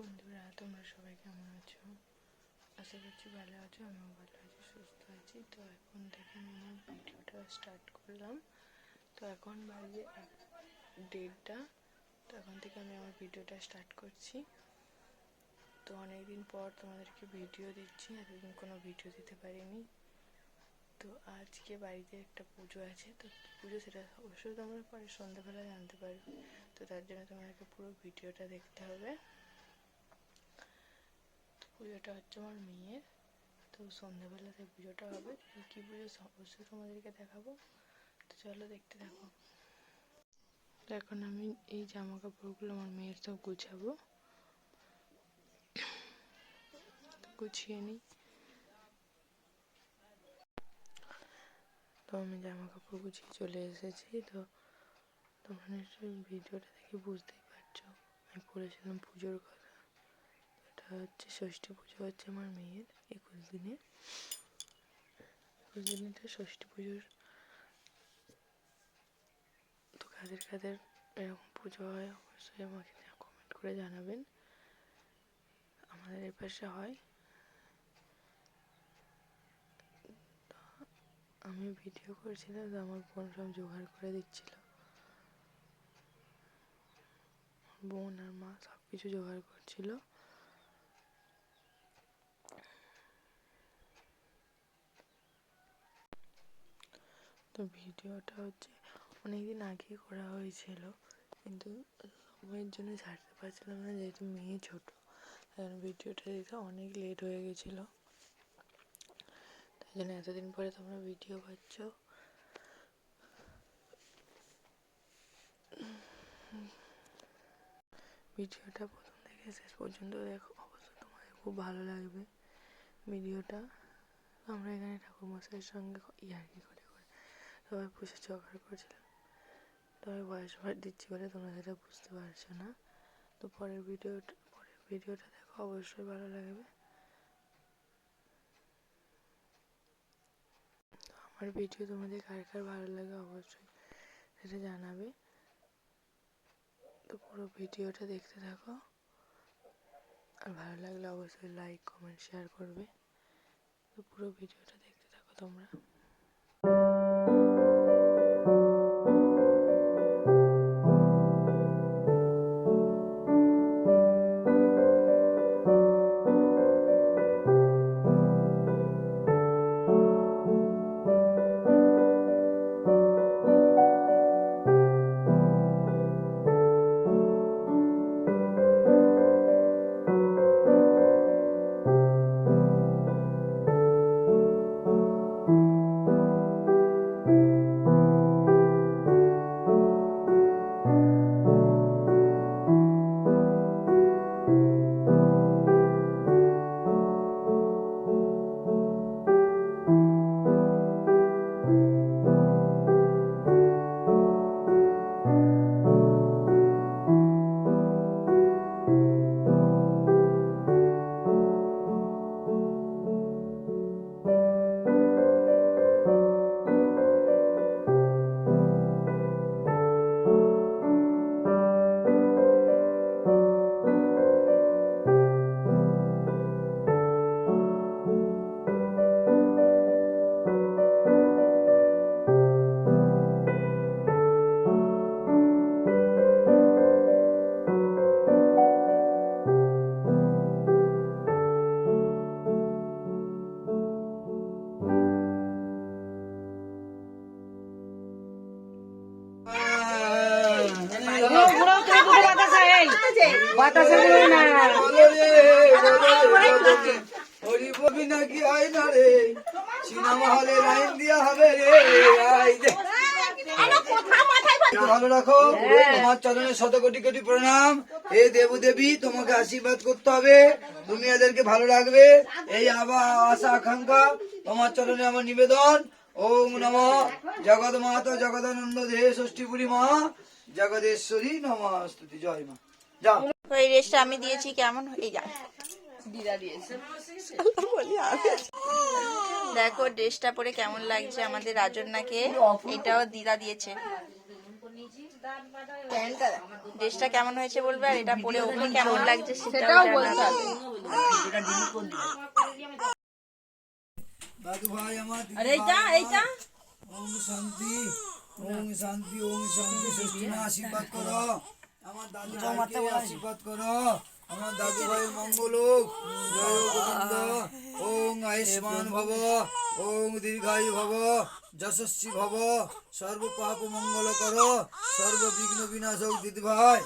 বন্ধুরা, তোমরা সবাই কেমন আছো? আশা করছি ভালো আছো, আমিও ভালো আছি, সুস্থ আছি। তো এখন থেকে আমি আমার ভিডিওটা স্টার্ট করলাম। তো এখন বাজে এক দেড়টা। তো এখন থেকে আমি আমার ভিডিওটা স্টার্ট করছি। তো অনেকদিন পর তোমাদেরকে ভিডিও দিচ্ছি, এতদিন কোনো ভিডিও দিতে পারিনি। তো আজকে বাড়িতে একটা পুজো আছে, তো পুজো সেটা অবশ্যই তোমরা পরে সন্ধ্যাবেলা জানতে পারবে। তো তার জন্য তোমাদেরকে পুরো ভিডিওটা দেখতে হবে। পুজোটা হচ্ছে আমার মেয়ের। তো সন্ধ্যাবেলাতে পুজোটা হবে। কী পুজো? অবশ্যই তোমাদেরকে দেখাবো। তো চলো দেখতে তো এখন আমি এই জামা কাপড়গুলো আমার মেয়ের সব গুছাবো। গুছিয়ে নিই। তো আমি জামা কাপড় গুছিয়ে চলে এসেছি। তো তোমরা ভিডিওটা দেখে বুঝতেই পারছ। আমি বলেছিলাম পুজোর কথা। এটা হচ্ছে ষষ্ঠী পুজো হচ্ছে আমার মেয়ের একুশ দিনে। একুশ দিনেটা ষষ্ঠী পুজোর তো কাদের কাদের এরকম পুজো হয় অবশ্যই আমাকে কমেন্ট করে জানাবেন। আমাদের এ পাশে হয়। আমি ভিডিও করছিলাম তো আমার বোন সব জোগাড় করে দিচ্ছিল। বোন আর মা সব কিছু জোগাড় করছিল। তো ভিডিওটা হচ্ছে অনেকদিন আগে করা হয়েছিল। কিন্তু সময়ের জন্য ছাড়তে পারছিলাম না, যেহেতু মেয়ে ছোটো জন্য ভিডিওটা দিতে অনেক লেট হয়ে গেছিল। তাই জন্য এতদিন পরে তোমরা ভিডিও পাচ্ছ। ভিডিওটা প্রথম থেকে শেষ পর্যন্ত দেখো অবশ্যই তোমাদের খুব ভালো লাগবে। ভিডিওটা আমরা এখানে ঠাকুরমশাইয়ের সঙ্গে ইয়ার্কি করে সবাই পুষে জোগাড় করছিলাম। তবে বয়স ভার দিচ্ছি বলে তোমরা সেটা বুঝতে পারছ না। তো পরের ভিডিওটা পরের ভিডিওটা দেখো, অবশ্যই ভালো লাগবে। আমার ভিডিও তোমাদের কার কার ভালো লাগে অবশ্যই সেটা জানাবে। তো পুরো ভিডিওটা দেখতে থাকো। আর ভালো লাগলে অবশ্যই লাইক কমেন্ট শেয়ার করবে। তো পুরো ভিডিওটা দেখতে থাকো তোমরা। হরি ববি নাকি আয় না রে? সিনেমা হলে লাইন দিয়া হবে রে। আই দে। ভালো রাখো। তোমার চরণে শত কোটি কোটি প্রণাম। হে দেবু দেবী তোমাকে আশীর্বাদ করতে হবে। তুমি এদেরকে ভালো রাখবে। এই আবার আশা আকাঙ্ক্ষা তোমার চরণে আমার নিবেদন। ওম নম। জগৎ মাতা জগদানন্দ দেহে ষষ্ঠীপুরী মা জগদেশ্বরী নমস্তুতি জয় মা। যাও। ওই রেসটা আমি দিয়েছি কেমন? হয়ে যায় দেখো ড্রেসটা পরে কেমন লাগছে আমাদের রাজন্যাকে। এটাও দিদা দিয়েছে। ড্রেসটা কেমন হয়েছে বলবে আর এটা পরে ওকে কেমন লাগছে সেটাও বলতে হবে। দাদু ভাই আমার দিদি আর এইটা এইটা ওম শান্তি ওম শান্তি ওম শান্তি ষষ্ঠীমা আশীর্বাদ করো। আমার দাদু ভাইকে আশীর্বাদ করো। আমার দাদু ভাইয়ের মঙ্গল হোক জয় গোবিন্দ। ওং আয়ুষ্মান ভব ওং দীর্ঘায়ু ভব যশস্বী ভব। সর্ব পাপ মঙ্গল করো। সর্ব বিঘ্ন বিনাশ হোক দিদি ভাই।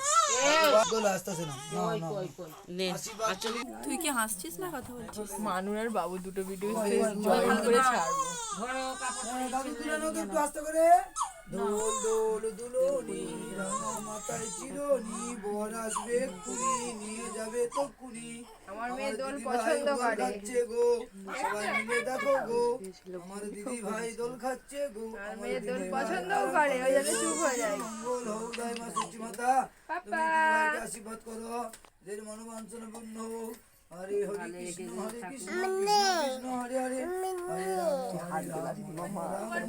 আশীর্বাদ তুই কি হাসছিস না কথা বলছিস? মানুর আর বাবু দুটো ভিডিও জয়েন করে ছাড়বো। দোল দোল দুলনি রাঙা মাথায় চিরনি বর আসবে নিয়ে যাবে তো আমার মেয়ে দোল পছন্দ করে। খাচ্ছে গো সবাই মিলে দেখো গো। আমার দিদি ভাই দোল খাচ্ছে গো আমার মেয়ে দোল পছন্দ করে ওই জন্য চুপ হয়ে যায়। মঙ্গল মা পাপা। আশীর্বাদ করো যে মনোবাঞ্ছনা পূর্ণ হোক। হরে হরে কৃষ্ণ হরে কৃষ্ণ কৃষ্ণ হরে হরে। হরে রাম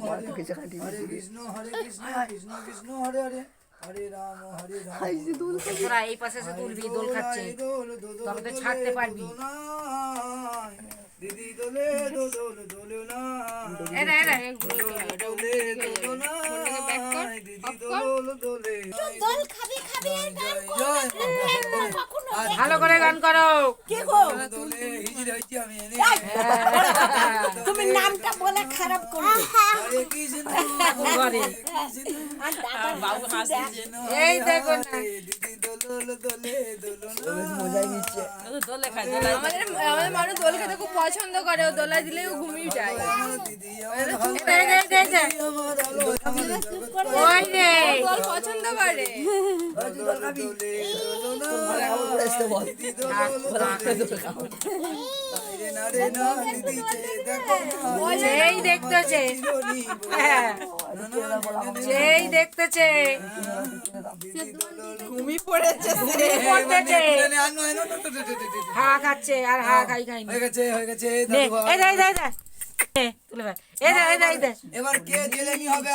হরে কৃষ্ণ হরে কৃষ্ণ কৃষ্ণ কৃষ্ণ হরে হরে। হরে রাম হরে রাম। তোরা এই পাশে এসে তুলবি দোল খাচ্ছে। তবে তো ছাড়তে পারবি। দিদি দোলে দোল দোলে না এরা এরা দোলে দোলো না দিদি দোল দোলে দোল খাবি খাবি জয় জয় ভালো করে গান করো। তুমি নামটা বলে খারাপ করো। বাবু হাসছে এই দেখো আমাদের আমাদের মানুষ দোল খেতে খুব পছন্দ করে ও দোলা দিলেও ঘুমিয়ে যায়। পছন্দ করে দোলে দেখতেছে। হ্যাঁ। দেখতেছে। ঘুমি পড়েছে হা খাচ্ছে আর হা খাই খাই হয়ে গেছে হয়ে গেছে এই দে দে দে। তুলে এবার কে জেলেমি হবে